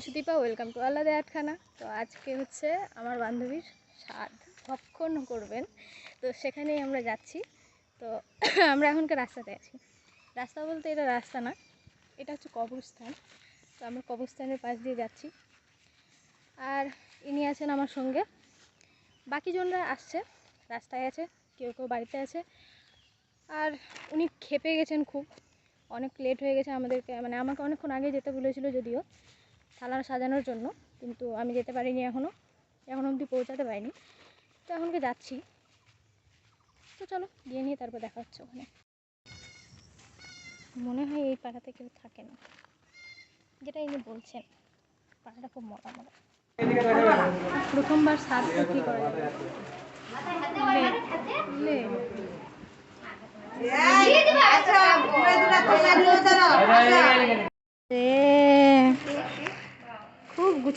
Sudipa welcome to আলাদা আটখানা। তো আজকে হচ্ছে আমার বান্ধবীর স্বাদ ভক্ষণ করবেন। তো সেখানেই আমরা যাচ্ছি। তো আমরা এখনকার রাস্তাতে আছি। রাস্তা বলতে এটা রাস্তা না, এটা হচ্ছে কবরস্থান। তো আমরা কবরস্থানের পাশ দিয়ে যাচ্ছি। আর ইনি আছেন আমার সঙ্গে। বাকি জনরা আসছে, রাস্তায় আছে, কেউ কেউ বাড়িতে আছে। আর উনি খেপে গেছেন খুব। অনেক লেট হয়ে গেছে আমাদেরকে মানে আমাকে অনেকক্ষণ আগে যেতে বলেছিল যদিও। থালা সাজানোর জন্য, কিন্তু আমি যেতে পারিনি এখনও এখন অবধি পৌঁছাতে পারিনি। তো এখনকে যাচ্ছি। তো চলো, গিয়ে নিয়ে তারপর দেখা হচ্ছে ওখানে। মনে হয় এই পাড়াতে কেউ থাকে না। যেটা ইনি বলছেন, পাড়াটা খুব মরা মরা। প্রথমবার স্বাদ তো কী করা যাবে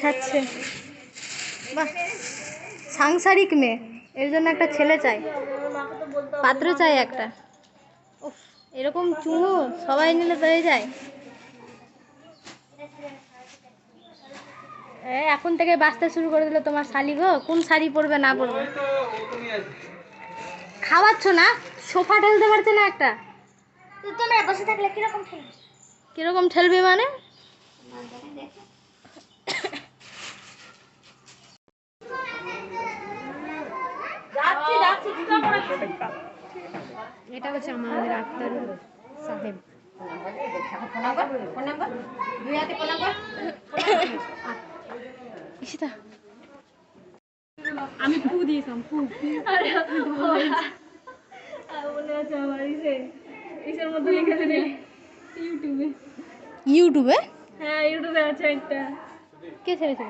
খুব গুছাচ্ছে বাহ সাংসারিক মেয়ে। এর জন্য একটা ছেলে চাই। পাত্র চাই একটা। উফ এরকম চুমু সবাই নিলে তো হয়ে যায়। এখন থেকে বাঁচতে শুরু করে দিল তোমার শালি গো। কোন শাড়ি পরবে না পরবে? খাওয়াচ্ছ না? সোফা ঠেলতে পারছে না একটা? তোমরা বসে থাকলে কীরকম কীরকম ঠেলবে মানে? এটা হচ্ছে আমাদের আক্তার সাহেব। আমি ফু দিয়েছিলাম ফু মনে আছে আমার ইসে ইসের মধ্যে ইউটিউবে। ইউটিউবে? হ্যাঁ ইউটিউবে আছে একটা। কে ছেড়েছিল?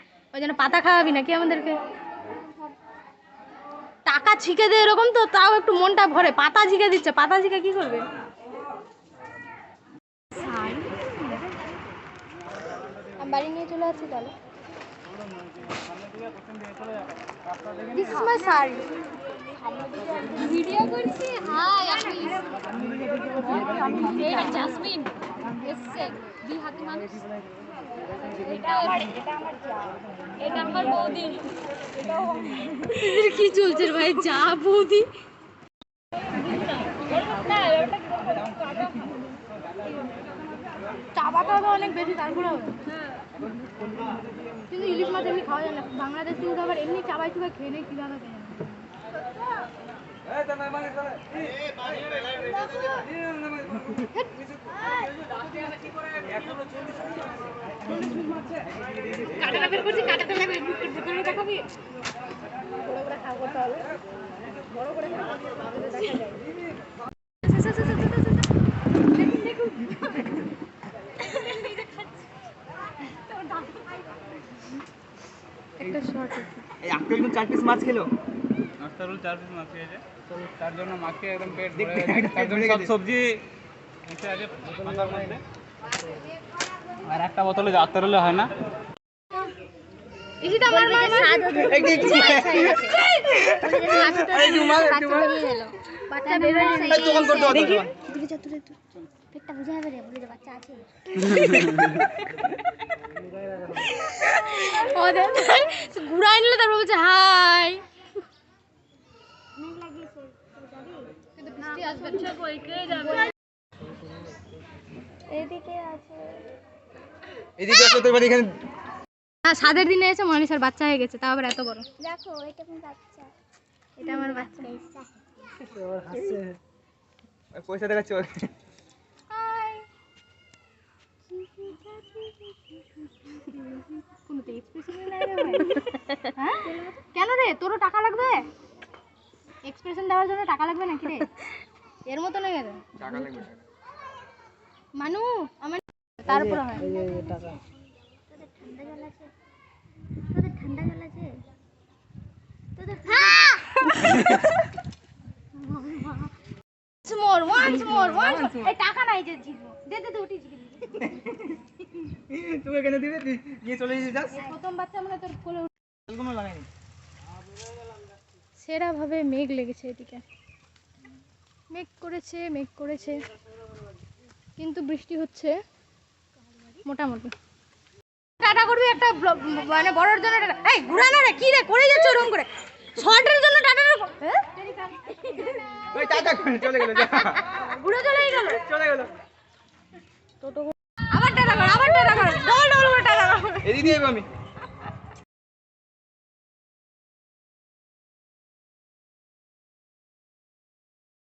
ওই জন্য পাতা খাওয়াবি নাকি আমাদেরকে? টাকা ছিকে দে এরকম তো তাও একটু মনটা ভরে। পাতা ঝিকে দিচ্ছে পাতা ঝিকে কি করবে? আমি বাড়ি নিয়ে চলে যাচ্ছি তাহলে ভিডিও করছি হাই আমি এসছে হাতে মানুষ। কি চলছে ভাই যা বৌদি চাপা খাওয়া অনেক বেশি তারপরে কিন্তু ইলিশ মাছ এমনি খাওয়া যায় না বাংলাদেশ কিন্তু আবার এমনি চাবাই চুবাই খেয়ে নেই কীভাবে খেয়ে। চার পিস মাছ খেলো? আখতারুল চার পিস মাছ খেয়েছে। তার জন্য মাকে একদম পেট। তার জন্য সব সবজি আছে মধ্যে। আর একটা বোতলে হয় না। বাচ্চা বের হয়ে দেখ। ঘুরাই নিলে তারপর বলছে হাই। কিন্তু বৃষ্টি আসবে না। এদিকে আছে। এদিকে আসো তোর বাড়ি এখানে হ্যাঁ সাদের দিনে এসে মনীষার বাচ্চা হয়ে গেছে তাও আবার এত বড়। দেখো এটা কোন বাচ্চা? এটা আমার বাচ্চা। ওই পয়সা দেখাচ্ছি ওর। হাই কোনো তো এক্সপ্রেশন নাই রে ভাই। হ্যাঁ? কেন রে? তোরও টাকা লাগবে? এক্সপ্রেশন দেওয়ার জন্য টাকা লাগবে নাকি রে? এর মতো টাকা লাগবে। মানু আমার তারপরে হয়। টাকা। ঠান্ডা জল আছে তোদের ঠান্ডা জল আছে তোদের মোর ওয়ান্স মোর ওয়ান্স এই টাকা নাই যে জিতবো। দে দে দে জিতবি তুমি এখানে দিবে? তুই গিয়ে চলে যেতে প্রথম বাচ্চা মানে তোর কোলে কোনো লাগাইনি সেরাভাবে মেঘ লেগেছে এদিকে। মেঘ করেছে মেঘ করেছে। কিন্তু বৃষ্টি হচ্ছে। মোটামুটি। টাটা করবি একটা মানে বড়র জন্য টাটা। এই ঘুরা না রে কি রে করে যাচ্ছ ওরকম করে? শর্টের জন্য টাটা চলে গেল ঘুরে চলেই গেল। চলে গেল। আবার টাটা কর আবার টাটা কর। ডল ডল করে টাটা কর। এদিকে আমি।